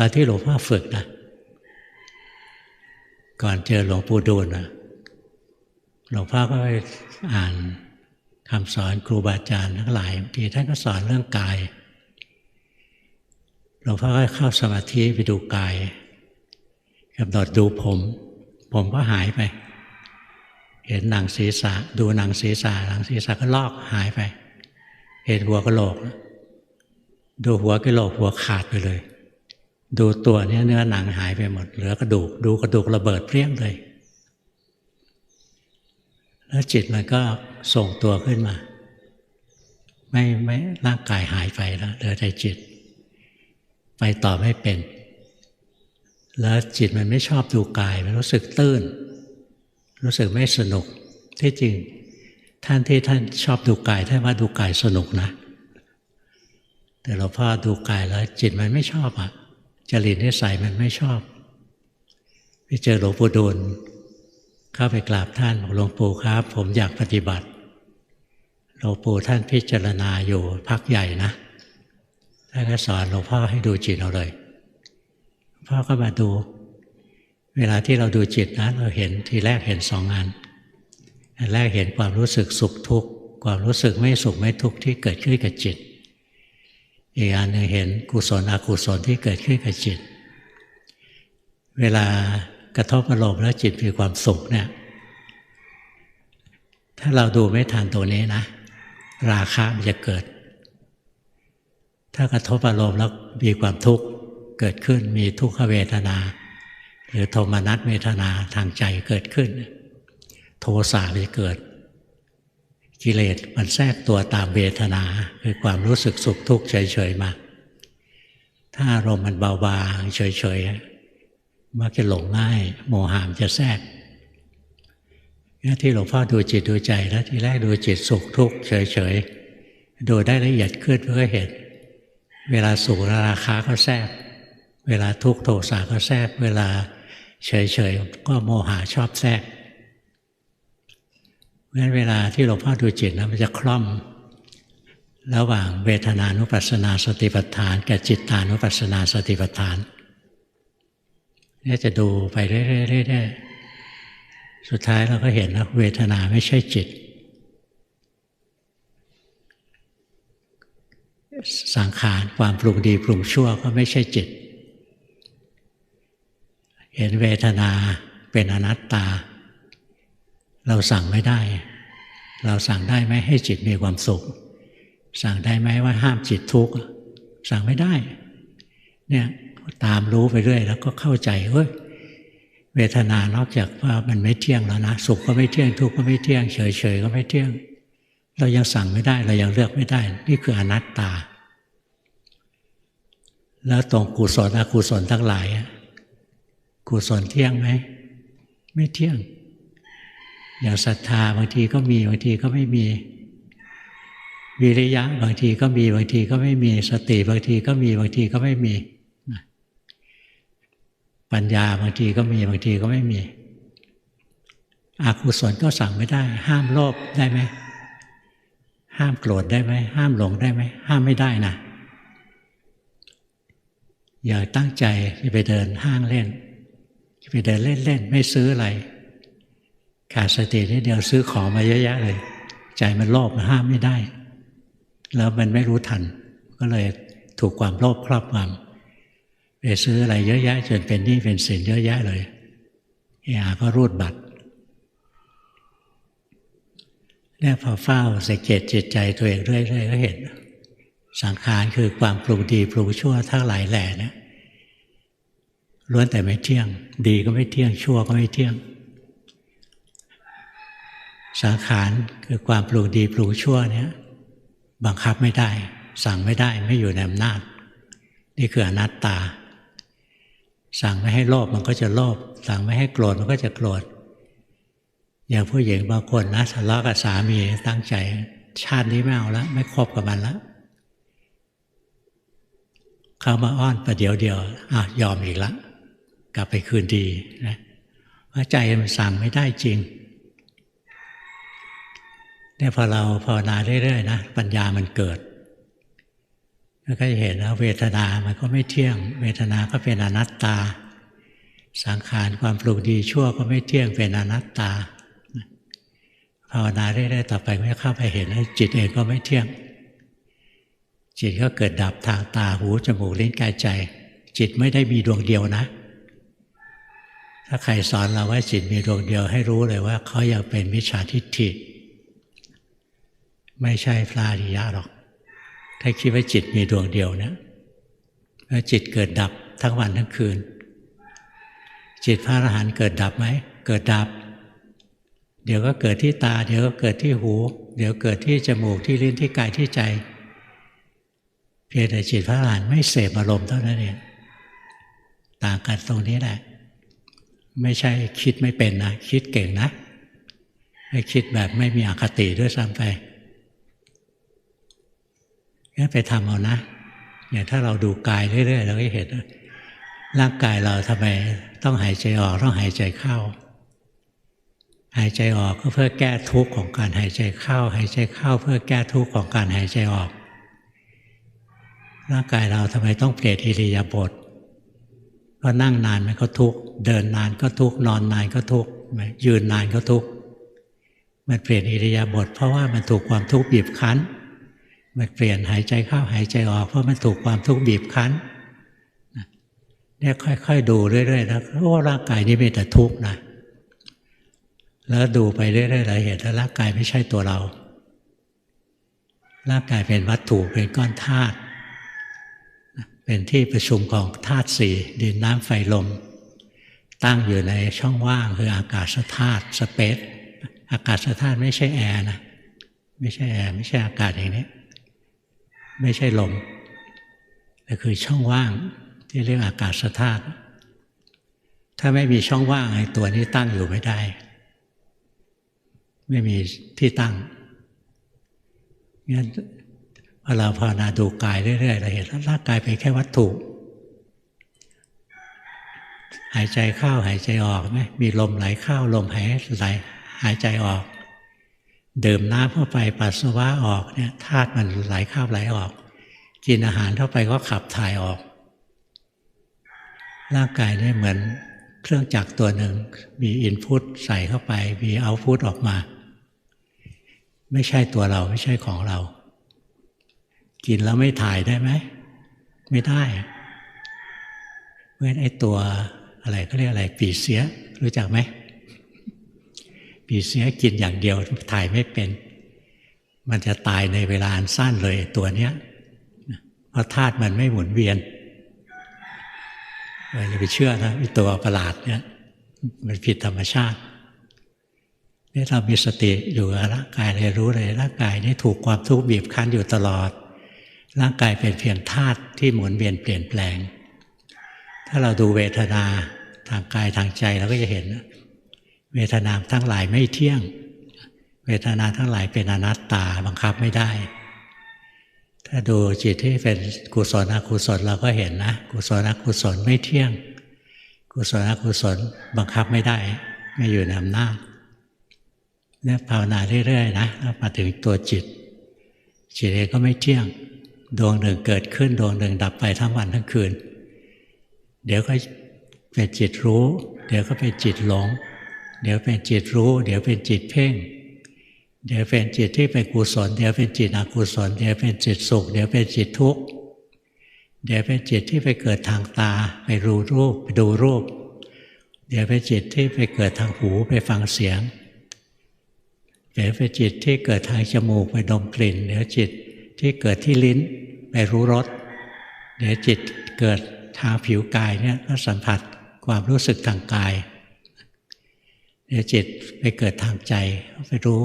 ตอนที่หลวงพ่อฝึกนะ ก่อนเจอหลวงปู่ดูลนะหลวงพ่อก็ไปอ่านคำสอนครูบาอาจารย์ทั้งหลายบางทีท่านก็สอนเรื่องกาย หลวงพ่อก็เข้าสมาธิไปดูกายกำหนดดูผม ผมก็หายไป เห็นหนังศีรษะ ดูหนังศีรษะหนังศีรษะก็ลอกหายไป เห็นหัวกะโหลก ดูหัวกะโหลกหัวขาดไปเลย ดูตัวเนี้ยเนื้อหนังหายไปหมด เหลือกระดูก ดูกระดูกระเบิดเปรี้ยงเลย แล้วจิตมันก็ส่งตัวขึ้นมา ไม่ไม่ร่างกายหายไปแล้วเหลือแต่จิต ไปต่อไม่เป็น แล้วจิตมันไม่ชอบดูกาย มันรู้สึกตื้น รู้สึกไม่สนุกที่จริงท่านที่ท่านชอบดูกายท่านว่าดูกายสนุกนะ แต่หลวงพ่อดูกายแล้วจิตมันไม่ชอบอะ จริตนิสัยมันไม่ชอบไปเจอหลวงปู่ดูลเข้าไปกราบท่านบอกหลวงปู่ครับ ผมอยากปฏิบัติหลวงปู่ท่านพิจารณาอยู่พักใหญ่นะท่านก็สอนหลวงพ่อให้ดูจิตเราเลยพ่อก็มาดู เวลาที่เราดูจิตนะเราเห็นทีแรกเห็นสองงานอันแรกเห็นความรู้สึกสุขทุกข์ความรู้สึกไม่สุขไม่ทุกข์ที่เกิดขึ้นกับจิต อีกอันหนึ่งเห็นกุศลอกุศลที่เกิดขึ้นกับจิต เวลากระทบอารมณ์แล้วจิตมีความสุขเนี่ยถ้าเราดูไม่ทันตัวนี้นะ ราคะมันจะเกิด ถ้ากระทบอารมณ์แล้วมีความทุกข์เกิดขึ้นมีทุกขเวทนา หรือโทมนัสเวทนาทางใจเกิดขึ้น โทสะจะเกิด กิเลสมันแทรกตัวตามเวทนา คือความรู้สึกสุขทุกข์เฉยๆมา ถ้าอารมณ์มันเบาบางเฉยๆมักจะหลงง่าย โมหามจะแทรกนี่ที่หลวงพ่อดูจิตดูใจแล้วทีแรกดูจิตสุขทุกข์เฉยๆดูได้ละเอียดขึ้นเพื่อเห็น เวลาสุขราคาก็แทรก เวลาทุกข์โทสะก็แทรก เวลาเฉยๆก็โมหะชอบแทรก เพราะฉะนั้นเวลาที่หลวงพ่อดูจิตนะมันจะคล่อม ระหว่างเวทนานุปัสสนาสติปัฏฐาน กับจิตตานุปัสสนาสติปัฏฐานเนี่ยจะดูไปเรื่อยๆสุดท้ายเราก็เห็นว่าเวทนาไม่ใช่จิต สังขารความปรุงดีปรุงชั่วก็ไม่ใช่จิต เห็นเวทนาเป็นอนัตตา เราสั่งไม่ได้ เราสั่งได้ไหมให้จิตมีความสุข สั่งได้ไหมว่าห้ามจิตทุกข์สั่งไม่ได้ เนี่ยตามรู้ไปเรื่อย แล้วก็เข้าใจเฮ้ยเวทนานอกจากว่ามันไม่เที่ยงแล้วนะสุขก็ไม่เที่ยงทุกข์ก็ไม่เที่ยงเฉยเฉยก็ไม่เที่ยง เรายังสั่งไม่ได้ เรายังเลือกไม่ได้ นี่คืออนัตตา แล้วตรงกุศลอกุศลทั้งหลายกุศลเที่ยงไหมไม่เที่ยง อย่างศรัทธาบางทีก็มีบางทีก็ไม่มี วิริยะบางทีก็มีบางทีก็ไม่มีสติบางทีก็มีบางทีก็ไม่มีปัญญาบางทีก็มีบางทีก็ไม่มีอกุศลก็สั่งไม่ได้ ห้ามโลภได้ไหมห้ามโกรธได้ไหมห้ามหลงได้ไหมห้ามไม่ได้นะอย่าตั้งใจจะไปเดินห้างเล่นจะไปเดินเล่นๆไม่ซื้ออะไร ขาดสตินิดเดียวซื้อของมาเยอะแยะเลย ใจมันโลภมันห้ามไม่ได้ แล้วมันไม่รู้ทัน ก็เลยถูกความโลภครอบงำไปซื้ออะไรเยอะแยะจนเป็นหนี้เป็นสินเยอะแยะเลยเออาก็รูดบัตรเนี่ยพอเฝ้าสังเกตจิตใจตัวเองเรื่อยๆก็เห็น สังขารคือความปรุงดีปรุงชั่วทั้งหลายแหล่เนี่ยล้วนแต่ไม่เที่ยง ดีก็ไม่เที่ยงชั่วก็ไม่เที่ยง สังขารคือความปรุงดีปรุงชั่วเนี่ยบังคับไม่ได้ สั่งไม่ได้ไม่อยู่ในอำนาจ นี่คืออนัตตา สั่งไม่ให้โลภมันก็จะโลภสั่งไม่ให้โกรธมันก็จะโกรธอย่างผู้หญิงบางคนนะทะเลาะกับสามีตั้งใจ ชาตินี้ไม่เอาแล้วไม่คบกับมันแล้วเขามาอ้อนประเดี๋ยวเดียวอะยอมอีกละ กลับไปคืนดีนะเพราะใจมันสั่งไม่ได้จริง เนี่ยพอเราภาวนาเรื่อยๆนะปัญญามันเกิดแล้วก็จะเห็นว่าเวทนามันก็ไม่เที่ยง เวทนาก็เป็นอนัตตา สังขารความปรุงดีชั่วก็ไม่เที่ยงเป็นอนัตตาภาวนาเรื่อยๆต่อไปก็เข้าไปเห็นว่าจิตเองก็ไม่เที่ยง จิตก็เกิดดับทางตาหูจมูกลิ้นกายใจ จิตไม่ได้มีดวงเดียวนะ ถ้าใครสอนเราว่าจิตมีดวงเดียวให้รู้เลยว่าเขายังเป็นมิจฉาทิฏฐิ ไม่ใช่พระอริยะหรอก ถ้าคิดว่าจิตมีดวงเดียวนะแล้วจิตเกิดดับทั้งวันทั้งคืน จิตพระอรหันต์เกิดดับไหม เกิดดับ เดี๋ยวก็เกิดที่ตา เดี๋ยวก็เกิดที่หู เดี๋ยวเกิดที่จมูกที่ลิ้นที่กายที่ใจ เพียงแต่จิตพระอรหันต์ไม่เสพอารมณ์เท่านั้นเองต่างกันตรงนี้แหละ ไม่ใช่คิดไม่เป็นนะ คิดเก่งนะ ไม่คิดแบบไม่มีอคติด้วยซ้ำไป งั้นไปทำเอานะอย่างถ้าเราดูกายเรื่อยๆเราก็เห็นร่างกายเราทำไมต้องหายใจออกต้องหายใจเข้า หายใจออกก็เพื่อแก้ทุกข์ของการหายใจเข้า หายใจเข้าเพื่อแก้ทุกข์ของการหายใจออก ร่างกายเราทำไมต้องเปลี่ยนอิริยาบถก็นั่งนานมันก็ทุกข์เดินนานก็ทุกข์นอนนานก็ทุกข์ยืนนานก็ทุกข์มันเปลี่ยนอิริยาบถเพราะว่ามันถูกความทุกข์บีบคั้น มันเปลี่ยนหายใจเข้าหายใจออก เพราะมันถูกความทุกข์บีบคั้นเนี่ยค่อยๆดูเรื่อยๆนะโอ้ร่างกายนี้เป็นแต่ทุกข์นะแล้วดูไปเรื่อยๆเราเห็นว่าร่างกายไม่ใช่ตัวเรา ร่างกายเป็นวัตถุเป็นก้อนธาตุเป็นที่ประชุมของธาตุสี่ดินน้ำไฟลม ตั้งอยู่ในช่องว่างคืออากาศธาตุสเปซอากาศธาตุไม่ใช่แอร์นะไม่ใช่แอร์ไม่ใช่อากาศอย่างนี้ ไม่ใช่ลมแต่คือช่องว่างที่เรียกอากาศธาตุถ้าไม่มีช่องว่างไอ้ตัวนี้ตั้งอยู่ไม่ได้ ไม่มีที่ตั้งงั้นพอเราภาวนาดูกายเรื่อยๆเราเห็นร่างกายเป็นแค่วัตถุ หายใจเข้าหายใจออกไหมมีลมไหลเข้าลมหายไหลหายใจออก ดื่มน้ำเข้าไปปัสสาวะออกเนี่ยธาตุมันไหลเข้าไหลออก กินอาหารเข้าไปก็ขับถ่ายออก ร่างกายเนี่ยเหมือนเครื่องจักรตัวหนึ่งมีอินพุตใส่เข้าไปมีเอาพุตออกมา ไม่ใช่ตัวเราไม่ใช่ของเรา กินแล้วไม่ถ่ายได้ไหม ไม่ได้เพราะไอ้ตัวอะไรเขาเรียกอะไรปีเสียรู้จักไหม ปีเสียกินอย่างเดียวถ่ายไม่เป็น มันจะตายในเวลาอันสั้นเลยตัวเนี้ยเพราะธาตุมันไม่หมุนเวียนอย่าไปเชื่อนะไอตัวประหลาดเนี่ยมันผิดธรรมชาตินี่เรามีสติอยู่กับร่างกายเลยรู้เลยร่างกายนี่ถูกความทุกข์บีบคั้นอยู่ตลอด ร่างกายเป็นเพียงธาตุที่หมุนเวียนเปลี่ยนแปลง ถ้าเราดูเวทนาทางกายทางใจเราก็จะเห็น เวทนาทั้งหลายไม่เที่ยง เวทนาทั้งหลายเป็นอนัตตาบังคับไม่ได้ ถ้าดูจิตที่เป็นกุศลอกุศลเราก็เห็นนะกุศลอกุศลไม่เที่ยง กุศลอกุศลบังคับไม่ได้ ไม่อยู่ในอำนาจเนี่ยภาวนาเรื่อยๆนะมาถึงตัวจิต จิตเองก็ไม่เที่ยง ดวงหนึ่งเกิดขึ้นดวงหนึ่งดับไปทั้งวันทั้งคืน เดี๋ยวก็เป็นจิตรู้ เดี๋ยวก็เป็นจิตหลง เดี๋ยวเป็นจิตรู้ เดี๋ยวเป็นจิตเพ่ง เดี๋ยวเป็นจิตที่เป็นกุศล เดี๋ยวเป็นจิตอกุศล เดี๋ยวเป็นจิตสุข เดี๋ยวเป็นจิตทุกข์ เดี๋ยวเป็นจิตที่ไปเกิดทางตา ไปรู้รูป ไปดูรูป เดี๋ยวเป็นจิตที่ไปเกิดทางหู ไปฟังเสียง เดี๋ยวเป็นจิตที่เกิดทางจมูก ไปดมกลิ่น เดี๋ยวจิตที่เกิดที่ลิ้น ไปรู้รส เดี๋ยวจิตเกิดทางผิวกายเนี่ยก็สัมผัสความรู้สึกทางกาย เดี๋ยวจิตไปเกิดทางใจไปรู้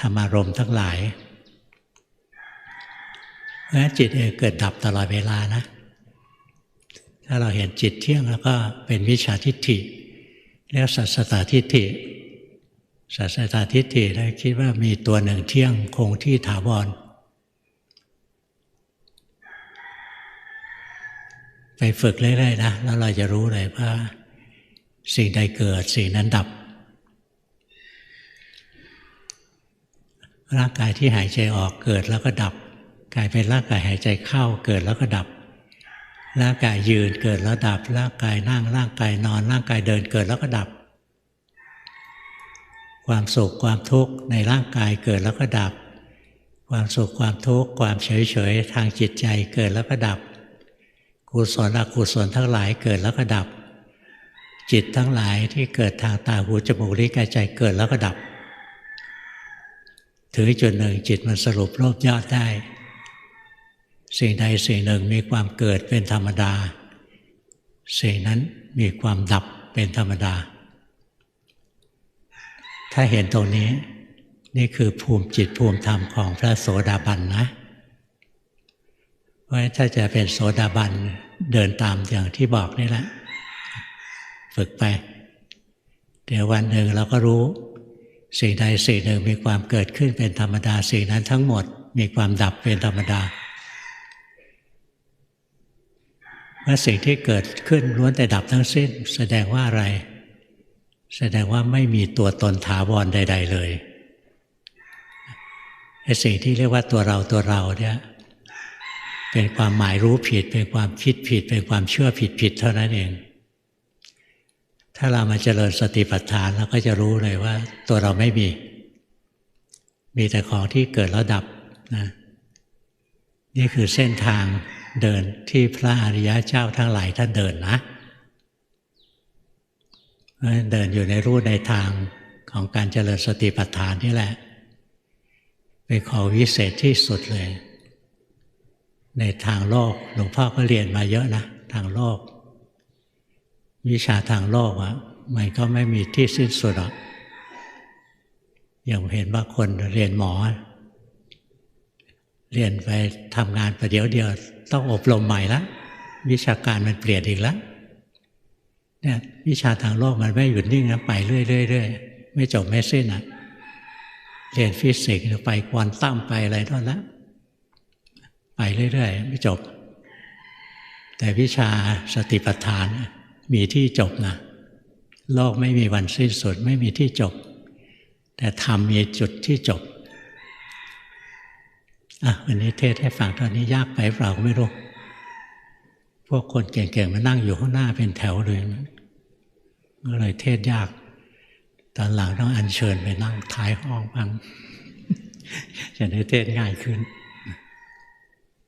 ธรรมารมณ์ทั้งหลายเพราะฉะนั้นจิตเองเกิดดับตลอดเวลานะ ถ้าเราเห็นจิตเที่ยงแล้วก็เป็นวิชาทิฏฐิเรียกสัสตาทิฏฐิสัสตาทิฏฐิได้คิดว่ามีตัวหนึ่งเที่ยงคงที่ถาวรไปฝึกเรื่อยๆนะแล้วเราจะรู้เลยว่า สิ่งใดเกิดสิ่งนั้นดับ ร่างกายที่หายใจออกเกิดแล้วก็ดับ กลายเป็นร่างกายหายใจเข้าเกิดแล้วก็ดับ ร่างกายยืนเกิดแล้วดับ ร่างกายนั่งร่างกายนอน ร่างกายเดินเกิดแล้วก็ดับ ความสุขความทุกข์ในร่างกายเกิดแล้วก็ดับ ความสุขความทุกข์ความเฉยเฉยทางจิตใจเกิดแล้วก็ดับ กุศลอกุศลทั้งหลายเกิดแล้วก็ดับ จิตทั้งหลายที่เกิดทางตาหูจมูกลิ้นกายใจเกิดแล้วก็ดับ ถึงจุดหนึ่งจิตมันสรุปรวบยอดได้ สิ่งใดสิ่งหนึ่งมีความเกิดเป็นธรรมดา สิ่งนั้นมีความดับเป็นธรรมดา ถ้าเห็นตรงนี้ นี่คือภูมิจิตภูมิธรรมของพระโสดาบันนะเพราะถ้าจะเป็นโสดาบันเดินตามอย่างที่บอกนี่แหละ ฝึกไป เดี๋ยววันหนึ่งเราก็รู้ สิ่งใดสิ่งหนึ่งมีความเกิดขึ้นเป็นธรรมดา สิ่งนั้นทั้งหมดมีความดับเป็นธรรมดาเมื่อสิ่งที่เกิดขึ้นล้วนแต่ดับทั้งสิ้น แสดงว่าอะไร แสดงว่าไม่มีตัวตนถาวรใด ๆ เลยไอ้สิ่งที่เรียกว่าตัวเราตัวเราเนี่ยเป็นความหมายรู้ผิด เป็นความคิดผิด เป็นความเชื่อผิดผิดเท่านั้นเอง ถ้าเรามาเจริญสติปัฏฐานเราก็จะรู้เลยว่า ตัวเราไม่มี มีแต่ของที่เกิดแล้วดับนะนี่คือเส้นทางเดินที่พระอริยะเจ้าทั้งหลายท่านเดินนะ เดินอยู่ในรูในทางของการเจริญสติปัฏฐานนี่แหละ เป็นของวิเศษที่สุดเลย ในทางโลกหลวงพ่อก็เรียนมาเยอะนะ ทางโลก วิชาทางโลกอะมันก็ไม่มีที่สิ้นสุดหรอกอย่างเห็นว่าคนเรียนหมอ เรียนไปทำงานประเดี๋ยวเดียวต้องอบรมใหม่ละวิชาการมันเปลี่ยนอีกแล้วเนี่ยวิชาทางโลกมันไม่หยุดนิ่งนะไปเรื่อยๆไม่จบไม่สิ้นอะเรียนฟิสิกส์ไปควอนตัมไปอะไรทั้งนั้นไปเรื่อยๆ ไม่จบ แต่วิชาสติปัฏฐาน มีที่จบนะโลกไม่มีวันสิ้นสุดไม่มีที่จบ แต่ธรรมมีจุดที่จบอะวันนี้เทศให้ฟังตอนนี้ยากไปเปล่าไม่รู้ พวกคนเก่งๆมานั่งอยู่ข้างหน้าเป็นแถวเลยก็เลยเทศยาก ตอนหลังต้องอัญเชิญไปนั่งท้ายห้องบ้างจะได้เทศง่ายขึ้น